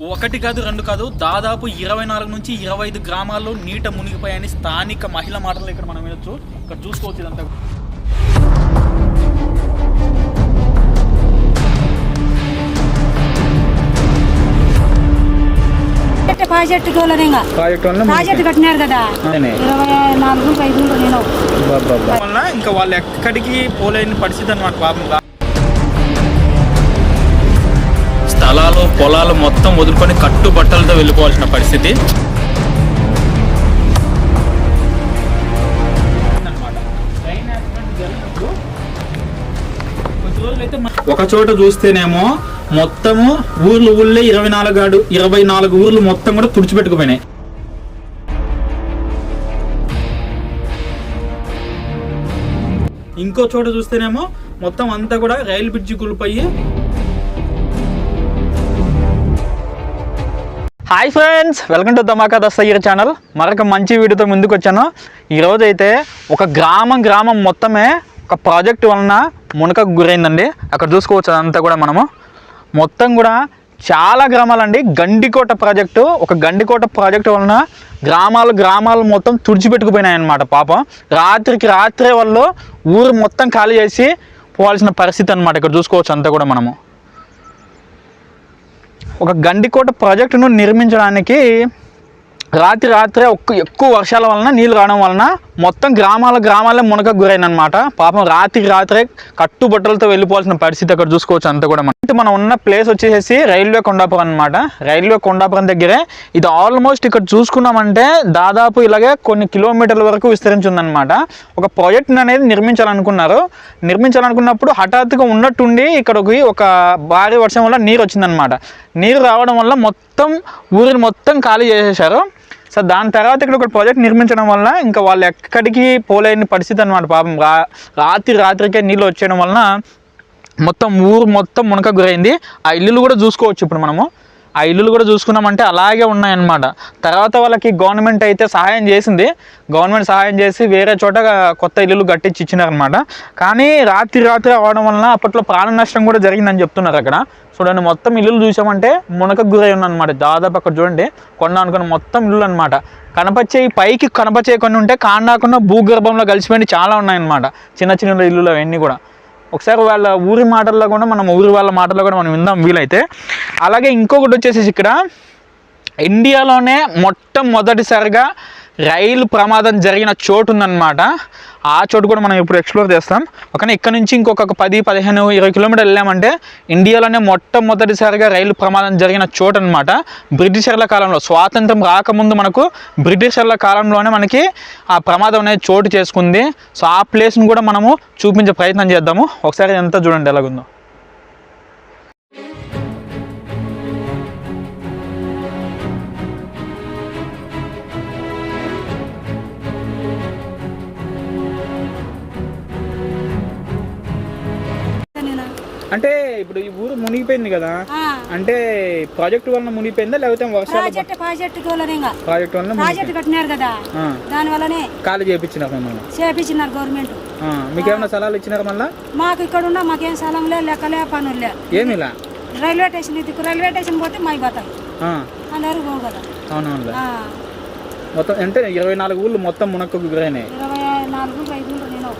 ఒకటి కాదు రెండు కాదు దాదాపు ఇరవై నాలుగు నుంచి ఇరవై ఐదు గ్రామాల్లో నీట మునిగిపోయాయని స్థానిక మహిళ మాటలు ఇక్కడ మనం వినొచ్చు. ఇక్కడ చూసుకోవచ్చు ఇదంతా. ప్రాజెక్టు ప్రాజెక్ట్ ప్రాజెక్టు కట్టినారు కదా. ఇరవై నాలుగు ఐదు నేను. వల్ల ఇంకా వాళ్ళు ఎక్కడికి పోలేని పరిస్థితి అనమాట పాపం. పొలాలు మొత్తం వదులుకొని కట్టుబట్టలతో వెళ్ళిపోవాల్సిన పరిస్థితి. ఒక చోట చూస్తేనేమో మొత్తము ఊర్లు ఊళ్ళే ఇరవై నాలుగు ఆడు ఇరవై నాలుగు ఊర్లు మొత్తం కూడా తుడిచిపెట్టుకుపోయినాయి. ఇంకో చోట చూస్తేనేమో మొత్తం అంతా కూడా రైలు bridge కూలిపోయి hi friends welcome to Dhamaka Dastagiri channel మరొక మంచి వీడియోతో ముందుకు వచ్చాను ఈరోజు అయితే ఒక గ్రామం గ్రామం మొత్తమే ఒక ప్రాజెక్ట్ వలన మునకకు గురైందండి. అక్కడ చూసుకోవచ్చు అదంతా కూడా మనము. మొత్తం కూడా చాలా గ్రామాలండి. గండికోట ప్రాజెక్టు ఒక గండికోట ప్రాజెక్టు వలన గ్రామాలు గ్రామాలు మొత్తం తుడిచిపెట్టుకుపోయినాయి అన్నమాట పాపం. రాత్రికి రాత్రే వాళ్ళు ఊరు మొత్తం ఖాళీ చేసి పోవాల్సిన పరిస్థితి అనమాట ఇక్కడ చూసుకోవచ్చు అంతా కూడా మనము. ఒక గండికోట ప్రాజెక్టును నిర్మించడానికి రాత్రి రాత్రే ఒక్క ఎక్కువ వర్షాల వలన నీళ్ళు రావడం వలన మొత్తం గ్రామాల గ్రామాలే మునక గురైనమాట పాపం రాత్రి రాత్రే కట్టుబట్టలతో వెళ్ళిపోవాల్సిన పరిస్థితి అక్కడ చూసుకోవచ్చు అంతా కూడా మనం. మనం ఉన్న ప్లేస్ వచ్చేసి రైల్వే కొండాపురం అనమాట రైల్వే కొండాపురం దగ్గరే ఇది ఆల్మోస్ట్ ఇక్కడ చూసుకున్నామంటే దాదాపు ఇలాగే కొన్ని కిలోమీటర్ల వరకు విస్తరించి ఉందన్నమాట ఒక ప్రాజెక్ట్ని అనేది నిర్మించాలనుకున్నారు. నిర్మించాలనుకున్నప్పుడు హఠాత్తుగా ఉన్నట్టుండి ఇక్కడికి ఒక భారీ వర్షం వల్ల నీరు వచ్చిందనమాట నీరు రావడం వల్ల మొత్తం ఊరిని మొత్తం ఖాళీ చేసేసారు సో దాని తర్వాత ఇక్కడ ఒక ప్రాజెక్ట్ నిర్మించడం వల్ల ఇంకా వాళ్ళు ఎక్కడికి పోలేని పరిస్థితి అనమాట పాపం రా రాత్రి రాత్రికే నీళ్ళు వచ్చేయడం వలన మొత్తం ఊరు మొత్తం మునక గురైంది. ఆ ఇల్లులు కూడా చూసుకోవచ్చు ఇప్పుడు మనము. ఆ ఇల్లులు కూడా చూసుకున్నామంటే అలాగే ఉన్నాయన్నమాట. తర్వాత వాళ్ళకి గవర్నమెంట్ అయితే సహాయం చేసింది. గవర్నమెంట్ సహాయం చేసి వేరే చోట కొత్త ఇల్లులు కట్టించి ఇచ్చినారనమాట కానీ రాత్రి రాత్రి అవడం వలన అప్పట్లో ప్రాణ నష్టం కూడా జరిగిందని చెప్తున్నారు అక్కడ. చూడండి మొత్తం ఇల్లులు చూసామంటే మునక గురై ఉన్నమాట దాదాపు అక్కడ చూడండి కొండ అనుకున్న మొత్తం ఇల్లు అనమాట కనపచ్చే పైకి కనపచ్చే కొన్ని ఉంటే కాండాకుండా భూగర్భంలో కలిసిపోయి చాలా ఉన్నాయన్నమాట. చిన్న చిన్న ఇల్లులు అవన్నీ కూడా. ఒకసారి వాళ్ళ ఊరి మాటల్లో కూడా మనం ఊరి వాళ్ళ మాటల్లో కూడా మనం విందాం వీలైతే. అలాగే ఇంకొకటి వచ్చేసి ఇక్కడ ఇండియాలోనే మొట్టమొదటిసారిగా రైలు ప్రమాదం జరిగిన చోటు ఉందన్నమాట. ఆ చోటు కూడా మనం ఇప్పుడు ఎక్స్ప్లోర్ చేస్తాం. ఒకనే ఇక్కడ నుంచి ఇంకొక పది పదిహేను ఇరవై కిలోమీటర్లు వెళ్ళామంటే ఇండియాలోనే మొట్టమొదటిసారిగా రైలు ప్రమాదం జరిగిన చోటు అనమాట బ్రిటిషర్ల కాలంలో స్వాతంత్రం రాకముందు మనకు బ్రిటిషర్ల కాలంలోనే మనకి ఆ ప్రమాదం అనేది చోటు చేసుకుంది. సో ఆ ప్లేస్ని కూడా మనము చూపించే ప్రయత్నం చేద్దాము. ఒకసారి ఎంత చూడండి ఎలాగుందో. అంటే ఇప్పుడు ఈ ఊరు మునిగిపోయింది కదా అంటే ప్రాజెక్ట్ వలన మునిగిపోయిందా? లేకపోతే వర్షాల ప్రాజెక్టు ప్రాజెక్టు ప్రాజెక్ట్ వలన ప్రాజెక్టు కట్టినారు కదా. దాని వల్లనే ఖాళీ చేయించినారు మిమ్మల్ని. చేపించినారు గవర్నమెంట్. ఆ, మీకేమైనా సలహాలు ఇచ్చినారు మళ్ళా? మాకు ఇక్కడ ఉన్న మాకేం స్థలంలే లెక్కలే పనులే ఏమి రైల్వే స్టేషన్ ఇది రైల్వే స్టేషన్ పోతే మాకు పోతాయి ఆ, అందరూ అవునవునులే. ఆ, మొత్తం అంటే ఇరవై నాలుగు ఊళ్ళు మొత్తం మునక్కకు గురైనాయి ఇరవై నాలుగు ఐదు నేను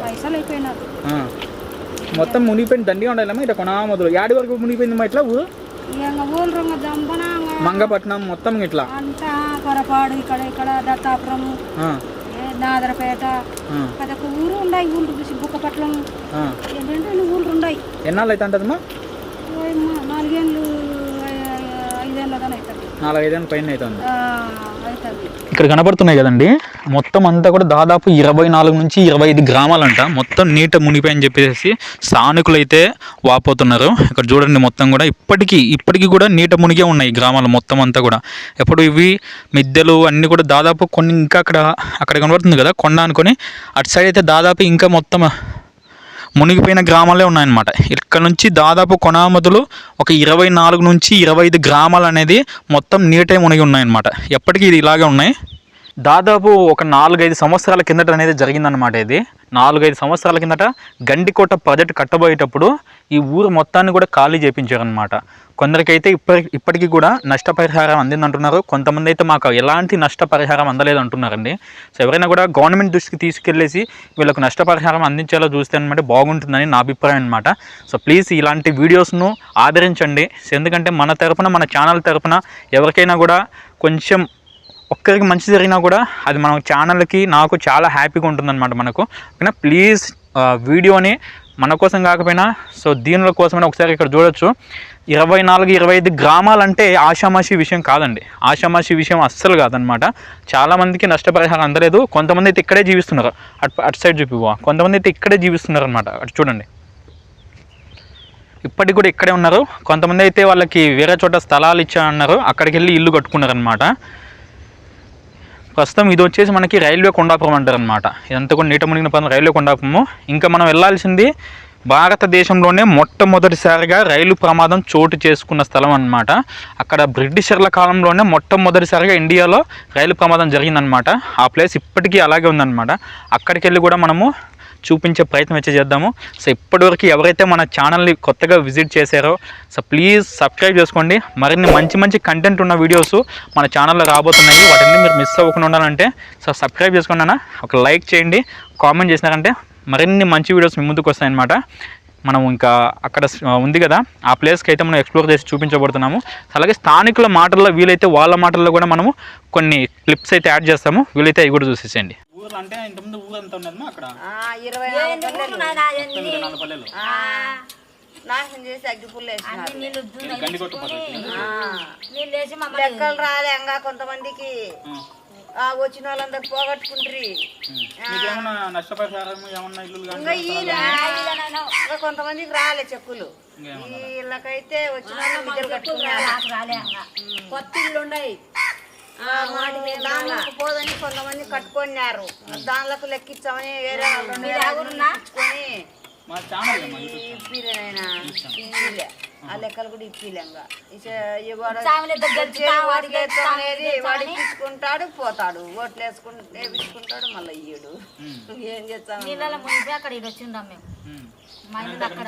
పైసలు అయిపోయినారు. మొత్తం మునిగిపోయింది దండిగా ఉండాలమ్మా ఇట్లా కొనా మొదలు యాడి వరకు మునిగిపోయింది ఇట్లా ఊరు? మంగపట్నం మొత్తం ఇట్లా. అంతా కొరపాడు ఇక్కడ ఇక్కడ దత్తాపురం నాదరపేట ఒక్క ఊరు ఉన్నాయి ఊళ్ళు చూసి. ఏంటంటే ఇన్ని ఊళ్ళు ఉన్నాయి ఎన్నాళ్ళు అయితే అంటదమ్మా నాలుగేళ్ళు ఐదేళ్ళ దాని అవుతుంది నాలుగైదేళ్ళ పైన అవుతుంది ఇక్కడ కనబడుతున్నాయి కదండి. మొత్తం అంతా కూడా దాదాపు ఇరవై నాలుగు నుంచి ఇరవై ఐదు గ్రామాలంట. మొత్తం నీట మునిగిపోయి చెప్పేసి స్థానికులు అయితే వాపోతున్నారు. ఇక్కడ చూడండి మొత్తం కూడా. ఇప్పటికీ ఇప్పటికీ కూడా నీట మునిగే ఉన్నాయి గ్రామాలు మొత్తం అంతా కూడా. ఎప్పుడు ఇవి మిద్దెలు అన్నీ కూడా దాదాపు కొన్ని ఇంకా అక్కడ అక్కడ కనబడుతుంది కదా కొండ అనుకొని. అటు సైడ్ అయితే దాదాపు ఇంకా మొత్తం మునిగిపోయిన గ్రామాలే ఉన్నాయన్నమాట. ఇక్కడ నుంచి దాదాపు కొనామతులు ఒక ఇరవై నాలుగు నుంచి ఇరవై ఐదు గ్రామాలు అనేది మొత్తం నీటే మునిగి ఉన్నాయన్నమాట. ఎప్పటికీ ఇది ఇలాగే ఉన్నాయి. దాదాపు ఒక నాలుగైదు సంవత్సరాల కిందట అనేది జరిగిందనమాట ఇది. నాలుగైదు సంవత్సరాల కిందట గండికోట ప్రాజెక్ట్ కట్టబోయేటప్పుడు ఈ ఊరు మొత్తాన్ని కూడా ఖాళీ చేయించారనమాట కొందరికైతే ఇప్పటి ఇప్పటికీ కూడా నష్టపరిహారం అందిందంటున్నారు. కొంతమంది అయితే మాకు ఎలాంటి నష్టపరిహారం అందలేదు అంటున్నారండి సో ఎవరైనా కూడా గవర్నమెంట్ దృష్టికి తీసుకెళ్ళేసి వీళ్ళకు నష్టపరిహారం అందించేలా చూస్తే అనమాట బాగుంటుందని నా అభిప్రాయం అనమాట సో ప్లీజ్ ఇలాంటి వీడియోస్ను ఆదరించండి. సో ఎందుకంటే మన తరపున మన ఛానల్ తరపున ఎవరికైనా కూడా కొంచెం ఒక్కరికి మంచి జరిగినా కూడా అది మన ఛానల్కి నాకు చాలా హ్యాపీగా ఉంటుందన్నమాట మనకు. ఓకేనా ప్లీజ్ వీడియోని మన కోసం కాకపోయినా సో దీనిల కోసమైనా ఒకసారి ఇక్కడ చూడొచ్చు. ఇరవై నాలుగు ఇరవై ఐదు గ్రామాలంటే ఆషామాషి విషయం కాదండి. ఆషామాషి విషయం అస్సలు కాదనమాట చాలామందికి నష్టపరిహారం అందలేదు. కొంతమంది అయితే ఇక్కడే జీవిస్తున్నారు. అటు అటు సైడ్ చూపివా కొంతమంది అయితే ఇక్కడే జీవిస్తున్నారు అనమాట అటు చూడండి. ఇప్పటికి కూడా ఇక్కడే ఉన్నారు. కొంతమంది అయితే వాళ్ళకి వేరే చోట స్థలాలు ఇచ్చా అన్నారు అక్కడికి వెళ్ళి ఇల్లు కట్టుకున్నారనమాట ప్రస్తుతం ఇది వచ్చేసి మనకి రైల్వే కొండాపురం అంటారు అనమాట ఇదంతా కూడా నీట మునిగిన పని రైల్వే కొండాపురము. ఇంకా మనం వెళ్ళాల్సింది భారతదేశంలోనే మొట్టమొదటిసారిగా రైలు ప్రమాదం చోటు చేసుకున్న స్థలం అనమాట అక్కడ బ్రిటిషర్ల కాలంలోనే మొట్టమొదటిసారిగా ఇండియాలో రైలు ప్రమాదం జరిగిందనమాట ఆ ప్లేస్ ఇప్పటికీ అలాగే ఉందన్నమాట. అక్కడికి వెళ్ళి కూడా మనము చూపించే ప్రయత్నం అయితే చేద్దాము. సో ఇప్పటివరకు ఎవరైతే మన ఛానల్ని కొత్తగా విజిట్ చేశారో సో ప్లీజ్ సబ్స్క్రైబ్ చేసుకోండి. మరిన్ని మంచి మంచి కంటెంట్ ఉన్న వీడియోస్ మన ఛానల్లో రాబోతున్నాయి. వాటిని మీరు మిస్ అవ్వకుండా ఉండాలంటే సో సబ్స్క్రైబ్ చేసుకున్నానా ఒక లైక్ చేయండి. కామెంట్ చేసినారంటే మరిన్ని మంచి వీడియోస్ మీ ముందుకు వస్తాయన్నమాట. మనం ఇంకా అక్కడ ఉంది కదా ఆ ప్లేస్కి అయితే మనం ఎక్స్ప్లోర్ చేసి చూపించబడుతున్నాము. అలాగే స్థానికుల మాటల్లో వీలైతే వాళ్ళ మాటల్లో కూడా మనము కొన్ని క్లిప్స్ అయితే యాడ్ చేస్తాము. వీలైతే అవి కూడా చూసేసేయండి. ఊరు అంటే ఇంతకుముందు ఊరు ఎంత ఉన్నదమ్మా అక్కడ? ఆ, ఇరవై నాలుగు పల్లెలు. నాశనం చేసి అగ్గిపుల్లు లెక్కలు రాలే ఇంకా కొంతమందికి. ఆ, వచ్చిన వాళ్ళందరూ పోగొట్టుకుంటారు. ఇంకా కొంతమందికి రాలే చెక్కులు. వీళ్ళకైతే వచ్చిన వాళ్ళు కట్టుకున్నారు. కొత్త ఇల్లు ఉన్నాయి. దానికి పోదని కొంతమంది కట్టుకున్నారు. దానిలకు లెక్కించామని వేరే ఇప్పిలే ఆ లెక్కలు కూడా ఇప్పిలే ఇంకా ఇచ్చే- ఇవాడు సామెల దగ్గర వచ్చే ఓట్లేస్తాం అనేది వాడు ఇప్పించుకుంటాడు పోతాడు. ఓట్లు వేసుకుంటే వేపించుకుంటాడు మళ్ళీ ఇయ్యడు. ఏం చేస్తాం అక్కడ ఇది వచ్చిందాం మేము. అక్కడ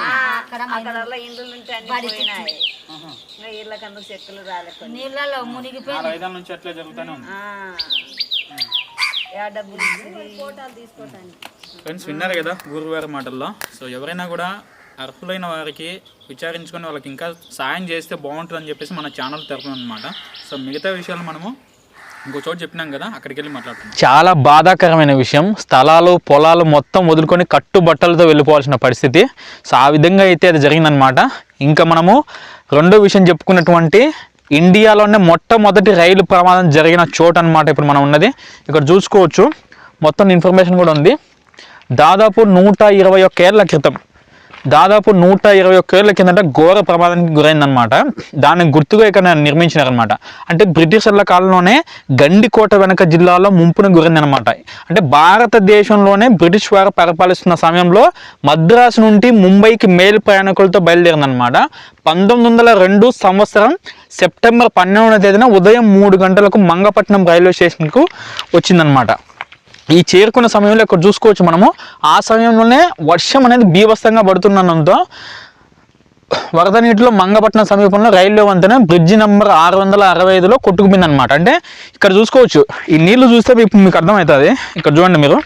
ఆ, అక్కడ అక్కడ ఇండ్లు. ఉంటే అన్ని పోయినాయి. ఇంకా చెక్కులు నీళ్ళలో మునిగిపోయి ఐదాల నుంచి అట్లా జరుగుతూనే ఉంది. ఆ. యా డబ్బులు ఫోటోలు తీసుకోవటానికి ఫ్రెండ్స్ విన్నారు కదా గురువారి మాటల్లో. సో ఎవరైనా కూడా అర్హులైన వారికి విచారించుకొని వాళ్ళకి ఇంకా సాయం చేస్తే బాగుంటుందని చెప్పేసి మన ఛానల్ తరపున అనమాట సో మిగతా విషయాలు మనము ఇంకో చోటు చెప్పినాం కదా అక్కడికి వెళ్ళి మాట్లాడుతున్నాం చాలా బాధాకరమైన విషయం. స్థలాలు పొలాలు మొత్తం వదులుకొని కట్టుబట్టలతో వెళ్ళిపోవాల్సిన పరిస్థితి. సో ఆ విధంగా అయితే అది జరిగిందనమాట ఇంకా మనము రెండో విషయం చెప్పుకున్నటువంటి ఇండియాలోనే మొట్టమొదటి రైలు ప్రమాదం జరిగిన చోటు అనమాట ఇప్పుడు మనం ఉన్నది. ఇక్కడ చూసుకోవచ్చు. మొత్తం ఇన్ఫర్మేషన్ కూడా ఉంది. దాదాపు నూట ఇరవై ఒక్క ఏళ్ళ క్రితం దాదాపు నూట ఇరవై ఒక్క ఏళ్ళ కిందట ఘోర ప్రమాదానికి గురైందనమాట దాన్ని గుర్తుగా ఇక్కడ నిర్మించినారనమాట అంటే బ్రిటిషర్ల కాలంలోనే గండికోట వెనక జిల్లాలో ముంపున గురైందనమాట అంటే భారతదేశంలోనే బ్రిటిష్ వారు పరిపాలిస్తున్న సమయంలో మద్రాసు నుండి ముంబైకి మేలు ప్రయాణికులతో బయలుదేరిందనమాట పంతొమ్మిది వందల రెండు సంవత్సరం సెప్టెంబర్ పన్నెండవ తేదీన ఉదయం మూడు గంటలకు మంగపట్నం రైల్వే స్టేషన్కు వచ్చిందనమాట ఈ చేరుకున్న సమయంలో ఇక్కడ చూసుకోవచ్చు మనము. ఆ సమయంలోనే వర్షం అనేది బీభత్సంగా పడుతున్నందుతో వరద నీటిలో మంగపట్నం సమీపంలో రైల్వే వంతెన బ్రిడ్జి నెంబర్ ఆరు వందల అరవై ఐదులో కొట్టుకుపోయింది అనమాట అంటే ఇక్కడ చూసుకోవచ్చు. ఈ నీళ్ళు చూస్తే ఇప్పుడు మీకు అర్థమవుతుంది. ఇక్కడ చూడండి మీరు.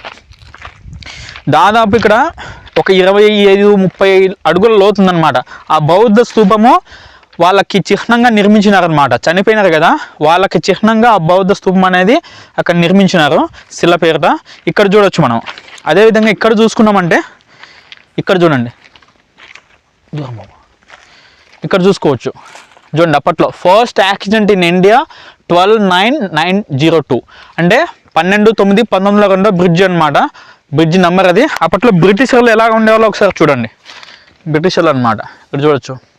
దాదాపు ఇక్కడ ఒక ఇరవై ఐదు ముప్పై అడుగుల లోతుందనమాట ఆ బౌద్ధ స్తూపము వాళ్ళకి చిహ్నంగా నిర్మించినారనమాట చనిపోయినారు కదా వాళ్ళకి చిహ్నంగా ఆ బౌద్ధ స్తూపం అనేది అక్కడ నిర్మించినారు. శిల పేరుట ఇక్కడ చూడొచ్చు మనం. అదేవిధంగా ఇక్కడ చూసుకున్నామంటే ఇక్కడ చూడండి. ఇక్కడ చూసుకోవచ్చు. చూడండి అప్పట్లో. First accident in India twelve nine nine zero two. అంటే పన్నెండు తొమ్మిది పంతొమ్మిది రెండో బ్రిడ్జ్ అనమాట బ్రిడ్జ్ నెంబర్ అది. అప్పట్లో బ్రిటిషర్లు ఎలా ఉండేవాళ్ళో ఒకసారి చూడండి. బ్రిటిషర్లు అనమాట ఇక్కడ చూడొచ్చు.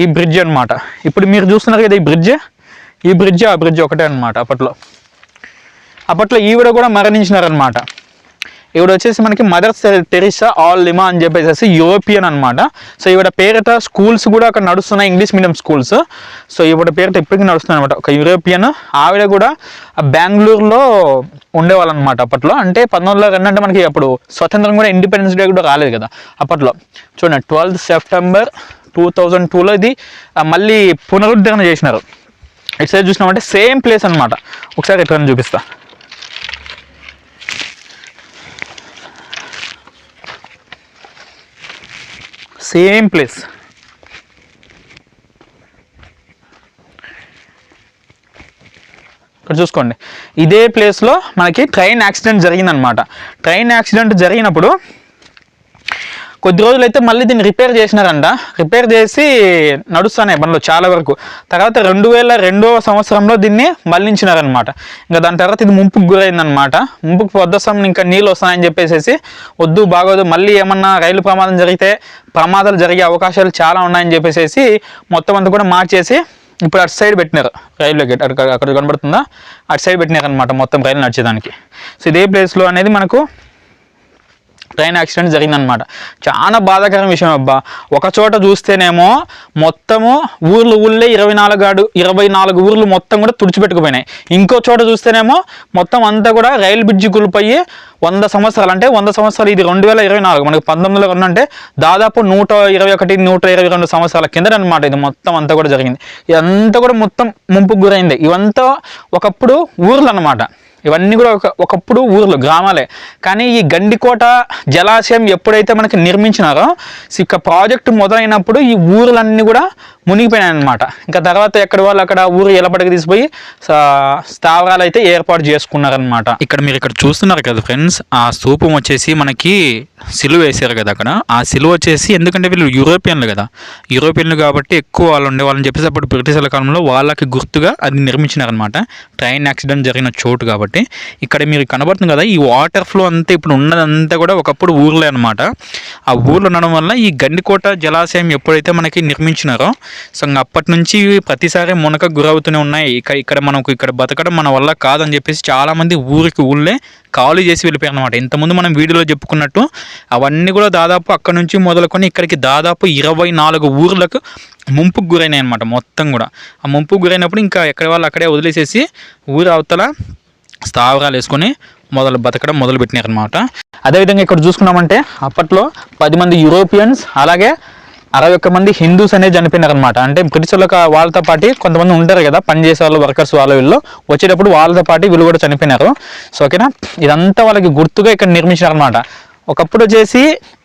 ఈ బ్రిడ్జ్ అనమాట ఇప్పుడు మీరు చూస్తున్నారు కదా ఈ బ్రిడ్జ్? ఈ బ్రిడ్జ్ ఆ బ్రిడ్జ్ ఒకటే అనమాట అప్పట్లో. అప్పట్లో ఈవిడ కూడా మరణించినారనమాట ఈవిడ వచ్చేసి మనకి మదర్ టెరిసా ఆల్ లిమా అని చెప్పేసి యూరోపియన్ అనమాట సో ఈవిడ పేరిట స్కూల్స్ కూడా అక్కడ నడుస్తున్నాయి ఇంగ్లీష్ మీడియం స్కూల్స్. సో ఈవిడ పేరిట ఇప్పటికీ నడుస్తున్నాయి అనమాట ఒక యూరోపియన్. ఆవిడ కూడా బెంగళూరులో ఉండేవాళ్ళు అనమాట అప్పట్లో. అంటే పంతొమ్మిది వందల రెండు అంటే మనకి అప్పుడు స్వతంత్రం కూడా ఇండిపెండెన్స్ డే కూడా రాలేదు కదా అప్పట్లో. చూడండి ట్వెల్త్ సెప్టెంబర్ టూ థౌజండ్ టూలో ఇది మళ్ళీ పునరుద్ధరణ చేసినారు. ఇటు సైడ్ చూసినామంటే సేమ్ ప్లేస్ అనమాట ఒకసారి ఎట్లా చూపిస్తా. Same place. ఇక్కడ చూసుకోండి. ఇదే ప్లేస్లో మనకి ట్రైన్ యాక్సిడెంట్ జరిగిందనమాట ట్రైన్ యాక్సిడెంట్ జరిగినప్పుడు కొద్ది రోజులు అయితే మళ్ళీ దీన్ని రిపేర్ చేసినారంట. రిపేర్ చేసి నడుస్తున్నాయి బండ్లు చాలా వరకు. తర్వాత రెండు వేల రెండవ సంవత్సరంలో దీన్ని మళ్ళించినారనమాట ఇంకా దాని తర్వాత ఇది ముంపుకు గురైందనమాట ముంపుకు పొద్దసం ఇంకా నీళ్ళు వస్తాయని చెప్పేసి వద్దు బాగోదు మళ్ళీ ఏమన్నా రైలు ప్రమాదం జరిగితే ప్రమాదాలు జరిగే అవకాశాలు చాలా ఉన్నాయని చెప్పేసి మొత్తం అంతా కూడా మార్చేసి ఇప్పుడు అటు సైడ్ పెట్టినారు. రైల్వే గేట్ అక్కడ అక్కడ కనబడుతుందా? అటు సైడ్ పెట్టినారు అనమాట మొత్తం రైలు నడిచేదానికి. సో ఇదే ప్లేస్లో అనేది మనకు ట్రైన్ యాక్సిడెంట్ జరిగిందనమాట చాలా బాధాకరం విషయం అబ్బా. ఒక చోట చూస్తేనేమో మొత్తము ఊర్లు ఊళ్ళే ఇరవై నాలుగు ఇరవై నాలుగు ఊర్లు మొత్తం కూడా తుడిచిపెట్టుకుపోయినాయి. ఇంకో చోట చూస్తేనేమో మొత్తం అంతా కూడా రైలు బ్రిడ్జి కూలిపోయి వంద సంవత్సరాలు అంటే వంద సంవత్సరాలు ఇది రెండు వేల ఇరవై నాలుగు మనకి పంతొమ్మిదిలో రెండు అంటే దాదాపు నూట ఇరవై ఒకటి నూట ఇరవై రెండు సంవత్సరాల కింద అనమాట ఇది మొత్తం అంతా కూడా జరిగింది. ఇదంతా కూడా మొత్తం ముంపుకు గురైంది. ఇవంతా ఒకప్పుడు ఊర్లు అనమాట ఇవన్నీ కూడా ఒక ఒకప్పుడు ఊర్లు గ్రామాలే. కానీ ఈ గండికోట జలాశయం ఎప్పుడైతే మనకి నిర్మించినారో ఇక ప్రాజెక్ట్ మొదలైనప్పుడు ఈ ఊర్లన్నీ కూడా మునిగిపోయినాయి అనమాట ఇంకా తర్వాత ఎక్కడ వాళ్ళు అక్కడ ఊరు ఎలపడికి తీసిపోయి స్థావరాలు అయితే ఏర్పాటు చేసుకున్నారనమాట ఇక్కడ మీరు ఇక్కడ చూస్తున్నారు కదా ఫ్రెండ్స్ ఆ స్థూపం వచ్చేసి మనకి సిలువ వేసారు కదా అక్కడ. ఆ సిలువ వచ్చేసి ఎందుకంటే వీళ్ళు యూరోపియన్లు కదా. యూరోపియన్లు కాబట్టి ఎక్కువ వాళ్ళు ఉండేవాళ్ళని చెప్పేసి అప్పుడు బ్రిటిషర్ల కాలంలో వాళ్ళకి గుర్తుగా అది నిర్మించినారనమాట ట్రైన్ యాక్సిడెంట్ జరిగిన చోటు కాబట్టి. ఇక్కడ మీరు కనబడుతుంది కదా ఈ వాటర్ ఫ్లో అంతా ఇప్పుడు ఉన్నదంతా కూడా ఒకప్పుడు ఊర్లే అనమాట ఆ ఊర్లో ఉండడం వల్ల ఈ గండికోట జలాశయం ఎప్పుడైతే మనకి నిర్మించినారో సో ఇంకా అప్పటి నుంచి ప్రతిసారి మునక గురవుతూనే ఉన్నాయి. ఇక ఇక్కడ మనకు ఇక్కడ బతకడం మన వల్ల కాదని చెప్పేసి చాలామంది ఊరికి ఊళ్ళే ఖాళీ చేసి వెళ్ళిపోయారు అనమాట ఇంతకుముందు మనం వీడియోలో చెప్పుకున్నట్టు అవన్నీ కూడా దాదాపు అక్కడ నుంచి మొదలుకొని ఇక్కడికి దాదాపు ఇరవై నాలుగు ఊర్లకు ముంపుకు గురైనాయి అనమాట మొత్తం కూడా. ఆ ముంపుకు గురైనప్పుడు ఇంకా ఎక్కడ వాళ్ళు అక్కడే వదిలేసేసి ఊరు అవతల స్థావరాలు వేసుకొని మొదలు బతకడం మొదలు పెట్టినారనమాట అదేవిధంగా ఇక్కడ చూసుకున్నామంటే అప్పట్లో పది మంది యూరోపియన్స్ అలాగే అరవై ఒక్క మంది హిందూస్ అనేది చనిపోయినారు అనమాట అంటే బ్రిటిషర్లకు వాళ్ళతో పాటు కొంతమంది ఉంటారు కదా పని చేసే వాళ్ళు వర్కర్స్ వాళ్ళ వీళ్ళు. వచ్చేటప్పుడు వాళ్ళతో పాటు వీళ్ళు కూడా చనిపోయినారు. సో ఓకేనా ఇదంతా వాళ్ళకి గుర్తుగా ఇక్కడ నిర్మించారు ఒకప్పుడు వచ్చేసి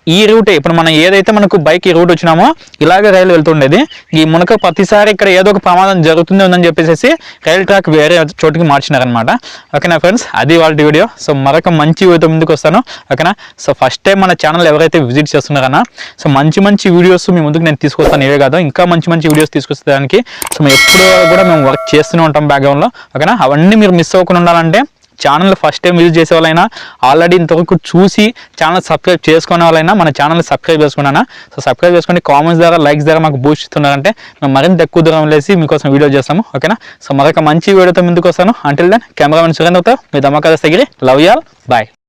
ఈ రూటే ఇప్పుడు మనం ఏదైతే మనకు బైక్ ఈ రూట్ వచ్చినామో ఇలాగే రైలు వెళ్తుండేది. ఈ మునక ప్రతిసారి ఇక్కడ ఏదో ఒక ప్రమాదం జరుగుతుంది ఉందని చెప్పేసి రైల్ ట్రాక్ వేరే చోటుకి మార్చినారనమాట ఓకేనా ఫ్రెండ్స్ అది వాళ్ళ వీడియో. సో మరొక మంచి వీడియో ముందుకు వస్తాను. ఓకేనా? సో ఫస్ట్ టైం మన ఛానల్ ఎవరైతే విజిట్ చేస్తున్నారన్నా సో మంచి మంచి వీడియోస్ మీ ముందుకు నేను తీసుకొస్తాను. ఇవే కాదు ఇంకా మంచి మంచి వీడియోస్ తీసుకొస్తానికి సో మేము ఎప్పుడు కూడా మేము వర్క్ చేస్తూనే ఉంటాం బ్యాక్గ్రౌండ్లో ఓకేనా? అవన్నీ మీరు మిస్ అవ్వకుండా ఉండాలంటే ఛానల్ ఫస్ట్ టైం యూజ్ చేసే వాళ్ళైనా ఆల్రెడీ ఇంతవరకు చూసి ఛానల్ సబ్స్క్రైబ్ చేసుకునే వాళ్ళైనా మన ఛానల్ సబ్స్క్రైబ్ చేసుకున్నానా సో సబ్స్క్రైబ్ చేసుకుని కామెంట్స్ ద్వారా లైక్స్ ద్వారా మాకు బూస్ట్ ఇస్తున్నారంటే మేము మరింత ఎక్కువ దూరం లేసి మీకోసం వీడియో చేస్తాము ఓకేనా? సో మరొక మంచి వీడియోతో ముందుకు వస్తాను. అంటిల్ దెన్ కెమెరామెన్ సురేంద్రతో మీ దమ్మకాద సగిరి లవ్ యాల్ బాయ్